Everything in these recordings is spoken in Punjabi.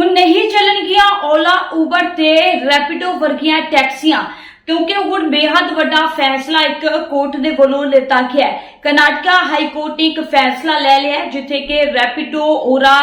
ਹੁਣ ਨਹੀਂ ਚੱਲਣਗੀਆਂ ਓਲਾ ਉਬਰ ਤੇ ਰੈਪਿਡੋ ਵਰਗੀਆਂ ਟੈਕਸੀਆਂ। ਕਿਉਂਕਿ ਹੁਣ ਬੇहद ਵੱਡਾ ਫੈਸਲਾ ਇੱਕ ਕੋਰਟ ਦੇ ਵੱਲੋਂ ਲਿੱਤਾ ਗਿਆ ਹੈ। ਕਰਨਾਟਕਾ ਹਾਈ ਕੋਰਟ ਨੇ ਇੱਕ ਫੈਸਲਾ ਲੈ ਲਿਆ ਜਿੱਥੇ ਕਿ ਰੈਪਿਡੋ ਓਰਾ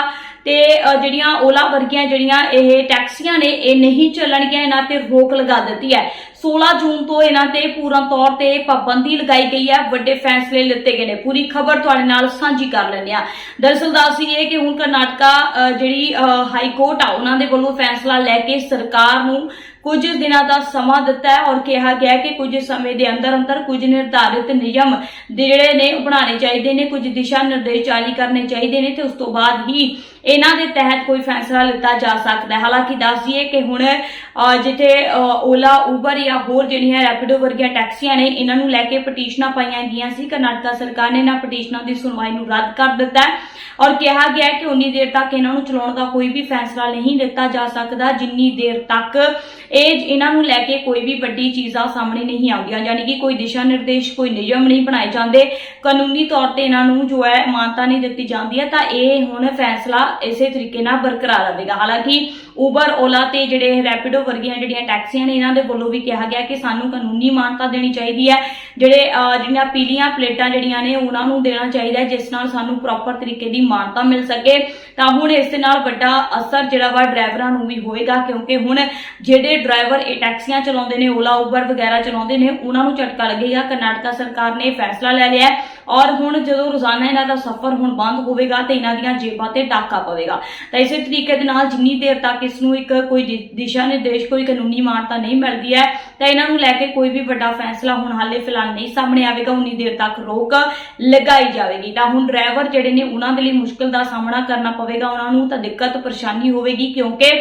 ਤੇ ਜਿਹੜੀਆਂ ਓਲਾ ਵਰਗੀਆਂ ਜਿਹੜੀਆਂ ਇਹ ਟੈਕਸੀਆਂ ਨੇ, ਇਹ ਨਹੀਂ ਚੱਲਣਗੀਆਂ ਇਹਨਾਂ ਤੇ ਰੋਕ ਲਗਾ ਦਿੱਤੀ ਹੈ। 16 ਜੂਨ ਤੋਂ ਇਹਨਾਂ ਤੇ ਪੂਰਨ ਤੌਰ ਤੇ ਪਾਬੰਦੀ ਲਗਾਈ ਗਈ ਹੈ। ਵੱਡੇ ਫੈਸਲੇ ਲਿੱਤੇ ਗਏ ਨੇ। ਪੂਰੀ ਖਬਰ ਤੁਹਾਡੇ ਨਾਲ ਸਾਂਝੀ ਕਰ ਲੈਂਦੇ ਆ ਦਰਅਸਲ ਦੱਸ ਦਈਏ ਕਿ ਹੁਣ ਕਰਨਾਟਕਾ ਜਿਹੜੀ ਹਾਈ ਕੋਰਟ ਆ, ਉਹਨਾਂ ਦੇ ਵੱਲੋਂ ਫੈਸਲਾ ਲੈ ਕੇ ਸਰਕਾਰ ਨੂੰ ਕੁਝ ਦਿਨਾਂ ਦਾ ਸਮਾਂ ਦਿੱਤਾ ਹੈ ਔਰ ਕਿਹਾ ਗਿਆ ਕਿ ਕੁਝ ਸਮੇਂ ਦੇ ਅੰਦਰ ਅੰਦਰ ਕੁਝ ਨਿਰਧਾਰਿਤ ਨਿਯਮ ਜਿਹੜੇ ਨੇ, ਉਹ ਬਣਾਉਣੇ ਚਾਹੀਦੇ ਨੇ, ਕੁਝ ਦਿਸ਼ਾ ਨਿਰਦੇਸ਼ ਜਾਰੀ ਕਰਨੇ ਚਾਹੀਦੇ ਨੇ ਤੇ ਉਸ ਤੋਂ ਬਾਅਦ ਹੀ ਇਹਨਾਂ ਦੇ ਤਹਿਤ ਕੋਈ ਫੈਸਲਾ ਲਿੱਤਾ ਜਾ ਸਕਦਾ ਹੈ। ਹਾਲਾਂਕਿ ਦੱਸ ਦਈਏ ਕਿ ਹੁਣ ਜਿੱਥੇ ਓਲਾ, ਉਬਰ ਜਾਂ ਹੋਰ ਜਿਹੜੀਆਂ ਰੈਪਿਡੋ ਵਰਗੀਆਂ ਟੈਕਸੀਆਂ ਨੇ, ਇਹਨਾਂ ਨੂੰ ਲੈ ਕੇ ਪਟੀਸ਼ਨਾਂ ਪਾਈਆਂ ਗਈਆਂ ਸੀ। ਕਰਨਾਟਕਾ ਸਰਕਾਰ ਨੇ ਇਹਨਾਂ ਪਟੀਸ਼ਨਾਂ ਦੀ ਸੁਣਵਾਈ ਨੂੰ ਰੱਦ ਕਰ ਦਿੱਤਾ ਹੈ ਔਰ ਕਿਹਾ ਗਿਆ ਹੈ ਕਿ ਉਨੀ ਦੇਰ ਤੱਕ ਇਹਨਾਂ ਨੂੰ ਚਲਾਉਣ ਦਾ ਕੋਈ ਵੀ ਫੈਸਲਾ ਨਹੀਂ ਲਿੱਤਾ ਜਾ ਸਕਦਾ। ਜਿੰਨੀ ਦੇਰ ਤੱਕ ਇਹ ਇਹਨਾਂ ਨੂੰ ਲੈ ਕੇ ਕੋਈ ਵੀ ਵੱਡੀ ਚੀਜ਼ਾਂ ਸਾਹਮਣੇ ਨਹੀਂ ਆਉਂਦੀਆਂ, ਯਾਨੀ ਕਿ ਕੋਈ ਦਿਸ਼ਾ ਨਿਰਦੇਸ਼, ਕੋਈ ਨਿਯਮ ਨਹੀਂ ਬਣਾਏ ਜਾਂਦੇ। ਕਾਨੂੰਨੀ ਤੌਰ ਤੇ ਇਹਨਾਂ ਨੂੰ ਜੋ ਹੈ ਮਾਨਤਾ ਨਹੀਂ ਦਿੱਤੀ ਜਾਂਦੀ ਹੈ। ਤਾਂ ਇਹ ਹੁਣ ਫੈਸਲਾ ਇਸੇ ਤਰੀਕੇ ਨਾਲ ਬਰਕਰਾਰ ਰਹੇਗਾ। ਹਾਲਾਂਕਿ ਉਬਰ ਓਲਾ ਤੇ ਜਿਹੜੇ ਰੈਪਿਡੋ ਵਰਗੀਆਂ ਜਿਹੜੀਆਂ ਟੈਕਸੀਆਂ ਨੇ, ਇਹਨਾਂ ਦੇ ਵੱਲੋਂ ਵੀ ਕਿਹਾ ਗਿਆ ਕਿ ਸਾਨੂੰ ਕਾਨੂੰਨੀ ਮਾਨਤਾ ਦੇਣੀ ਚਾਹੀਦੀ ਹੈ। ਜਿਹੜੇ ਜਿਹੜੀਆਂ ਪੀਲੀਆਂ ਪਲੇਟਾਂ ਜਿਹੜੀਆਂ ਨੇ, ਉਹਨਾਂ ਨੂੰ ਦੇਣਾ ਚਾਹੀਦਾ ਜਿਸ ਨਾਲ ਸਾਨੂੰ ਪ੍ਰੋਪਰ ਤਰੀਕੇ ਦੀ ਮਾਨਤਾ ਮਿਲ ਸਕੇ। ਤਾਂ ਹੁਣ ਇਸ ਦੇ ਨਾਲ ਵੱਡਾ ਅਸਰ ਜਿਹੜਾ ਵਾ ਡਰਾਈਵਰਾਂ ਨੂੰ ਵੀ ਹੋਏਗਾ, ਕਿਉਂਕਿ ਹੁਣ ਜਿਹੜੇ ਡਰਾਈਵਰ ਇਹ ਟੈਕਸੀਆਂ ਚਲਾਉਂਦੇ ਨੇ ਓਲਾ ਉਬਰ ਵਗੈਰਾ ਚਲਾਉਂਦੇ ਨੇ, ਉਹਨਾਂ ਨੂੰ ਝਟਕਾ ਲੱਗੇਗਾ। ਕਰਨਾਟਕਾ ਸਰਕਾਰ ਨੇ ਫੈਸਲਾ ਲੈ ਲਿਆ ਔਰ ਹੁਣ ਜਦੋਂ ਰੋਜ਼ਾਨਾ ਇਹਨਾਂ ਦਾ ਸਫ਼ਰ ਹੁਣ ਬੰਦ ਹੋਵੇਗਾ ਤੇ ਇਹਨਾਂ ਦੀਆਂ ਜੇਬਾਂ ਤੇ ਡਾਕਾ ਪਵੇਗਾ। ਤਾਂ ਇਸੇ ਤਰੀਕੇ ਦੇ ਨਾਲ ਜਿੰਨੀ ਦੇਰ ਤੱਕ ਇਸ ਨੂੰ ਇੱਕ ਕੋਈ ਦਿਸ਼ਾ ਨਿਰਦੇਸ਼, ਕੋਈ ਕਾਨੂੰਨੀ ਮਾਨਤਾ ਨਹੀਂ ਮਿਲਦੀ ਹੈ, ਤਾਂ ਇਹਨਾਂ ਨੂੰ ਲੈ ਕੇ ਕੋਈ ਵੀ ਵੱਡਾ ਫੈਸਲਾ ਹੁਣ ਹਾਲੇ ਫਿਲਹਾਲ ਨਹੀਂ ਸਾਹਮਣੇ ਆਵੇਗਾ, ਉਨੀ ਦੇਰ ਤੱਕ ਰੋਕ ਲਗਾਈ ਜਾਵੇਗੀ। ਤਾਂ ਹੁਣ ਡਰਾਈਵਰ ਜਿਹੜੇ ਨੇ ਉਹਨਾਂ ਦੇ ਲਈ ਮੁਸ਼ਕਲ ਦਾ ਸਾਹਮਣਾ ਕਰਨਾ ਪਵੇਗਾ, ਉਹਨਾਂ ਨੂੰ ਤਾਂ ਦਿੱਕਤ, ਪਰੇਸ਼ਾਨੀ ਹੋਵੇਗੀ ਕਿਉਂਕਿ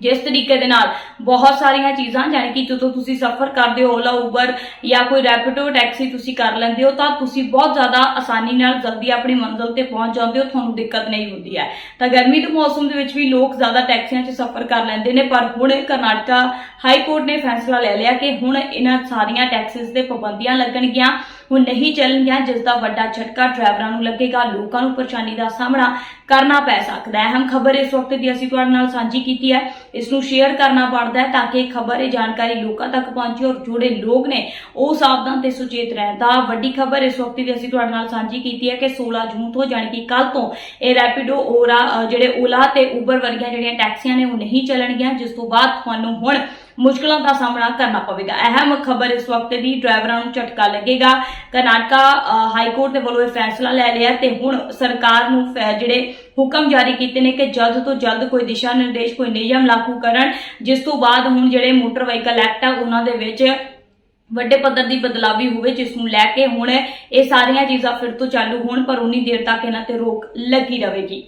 ਜਿਸ ਤਰੀਕੇ ਦੇ ਨਾਲ ਬਹੁਤ ਸਾਰੀਆਂ ਚੀਜ਼ਾਂ, ਜਾਣੀ ਕਿ ਜਦੋਂ ਤੁਸੀਂ ਸਫ਼ਰ ਕਰਦੇ ਹੋ, ਓਲਾ ਉਬਰ ਜਾਂ ਕੋਈ ਰੈਪਿਡੋ ਟੈਕਸੀ ਤੁਸੀਂ ਕਰ ਲੈਂਦੇ ਹੋ, ਤਾਂ ਤੁਸੀਂ ਬਹੁਤ ਜ਼ਿਆਦਾ ਆਸਾਨੀ ਨਾਲ ਜਲਦੀ ਆਪਣੀ ਮੰਜ਼ਿਲ ਤੇ ਪਹੁੰਚ ਜਾਂਦੇ ਹੋ, ਤੁਹਾਨੂੰ ਦਿੱਕਤ ਨਹੀਂ ਹੁੰਦੀ ਹੈ। ਤਾਂ ਗਰਮੀ ਦੇ ਮੌਸਮ ਦੇ ਵਿੱਚ ਵੀ ਲੋਕ ਜ਼ਿਆਦਾ ਟੈਕਸੀਆਂ 'ਚ ਸਫ਼ਰ ਕਰ ਲੈਂਦੇ ਨੇ, ਪਰ ਹੁਣ ਕਰਨਾਟਕਾ ਹਾਈ ਕੋਰਟ ਨੇ ਫੈਸਲਾ ਲੈ ਲਿਆ ਕਿ ਹੁਣ ਇਹਨਾਂ ਸਾਰੀਆਂ ਟੈਕਸੀਜ਼ ਤੇ ਪਾਬੰਦੀਆਂ ਲੱਗਣਗੀਆਂ। ਹੁਣ ਨਹੀਂ ਚੱਲਣਗੀਆਂ, ਜਿਸ ਦਾ ਵੱਡਾ ਝਟਕਾ ਡਰਾਈਵਰਾਂ ਨੂੰ ਲੱਗੇਗਾ, ਲੋਕਾਂ ਨੂੰ ਪਰੇਸ਼ਾਨੀ ਦਾ ਸਾਹਮਣਾ ਕਰਨਾ ਪੈ ਸਕਦਾ ਹੈ। ਅਹਿਮ ਖਬਰ ਇਸ ਵਕਤ ਦੀ ਅਸੀਂ ਤੁਹਾਡੇ ਨਾਲ ਸਾਂਝੀ ਕੀਤੀ ਹੈ। ਇਸ ਨੂੰ ਸ਼ੇਅਰ ਕਰਨਾ ਬਣਦਾ ਹੈ ਤਾਂ ਕਿ ਖਬਰ, ਇਹ ਜਾਣਕਾਰੀ ਲੋਕਾਂ ਤੱਕ ਪਹੁੰਚੇ ਔਰ ਜਿਹੜੇ ਲੋਕ ਨੇ, ਉਹ ਸਾਵਧਾਨ ਤੇ ਸੁਚੇਤ ਰਹਿਣ ਤਾਂ ਵੱਡੀ ਖਬਰ ਇਸ ਵਕਤ ਦੀ ਅਸੀਂ ਤੁਹਾਡੇ ਨਾਲ ਸਾਂਝੀ ਕੀਤੀ ਹੈ ਕਿ 16 ਜੂਨ ਤੋਂ ਜਾਣੀ ਕਿ ਕੱਲ ਤੋਂ ਇਹ ਰੈਪਿਡੋ ਓਰਾ ਜਿਹੜੇ ਓਲਾ ਤੇ ਉਬਰ ਵਰਗੀਆਂ ਜਿਹੜੀਆਂ ਟੈਕਸੀਆਂ ਨੇ, ਉਹ ਨਹੀਂ ਚੱਲਣਗੀਆਂ, ਜਿਸ ਤੋਂ ਬਾਅਦ ਤੁਹਾਨੂੰ ਹੁਣ ਮੁਸ਼ਕਲਾਂ ਦਾ ਸਾਹਮਣਾ ਕਰਨਾ ਪਵੇਗਾ। ਅਹਿਮ ਖਬਰ ਇਸ ਵਕਤ ਦੀ ਡਰਾਈਵਰਾਂ ਨੂੰ ਝਟਕਾ ਲੱਗੇਗਾ। ਕਰਨਾਟਕਾ ਹਾਈ ਕੋਰਟ ਦੇ ਵੱਲੋਂ ਇਹ ਫੈਸਲਾ ਲੈ ਲਿਆ ਤੇ ਹੁਣ ਸਰਕਾਰ ਨੂੰ ਜਿਹੜੇ ਹੁਕਮ ਜਾਰੀ ਕੀਤੇ ਨੇ ਕਿ ਜਲਦ ਤੋਂ ਜਲਦ ਕੋਈ ਦਿਸ਼ਾ ਨਿਰਦੇਸ਼, ਕੋਈ ਨਿਯਮ ਲਾਗੂ ਕਰਨ, ਜਿਸ ਤੋਂ ਬਾਅਦ ਹੁਣ ਜਿਹੜੇ ਮੋਟਰ ਵਹੀਕਲ ਐਕਟ ਆ, ਉਹਨਾਂ ਦੇ ਵਿੱਚ ਵੱਡੇ ਪੱਧਰ ਦੀ ਬਦਲਾਵੀ ਹੋਵੇ, ਜਿਸ ਨੂੰ ਲੈ ਕੇ ਹੁਣ ਇਹ ਸਾਰੀਆਂ ਚੀਜ਼ਾਂ ਫਿਰ ਤੋਂ ਚਾਲੂ ਹੋਣ, ਪਰ ਉਨੀ ਦੇਰ ਤੱਕ ਇਹਨਾਂ ਤੇ ਰੋਕ ਲੱਗੀ ਰਹੇਗੀ।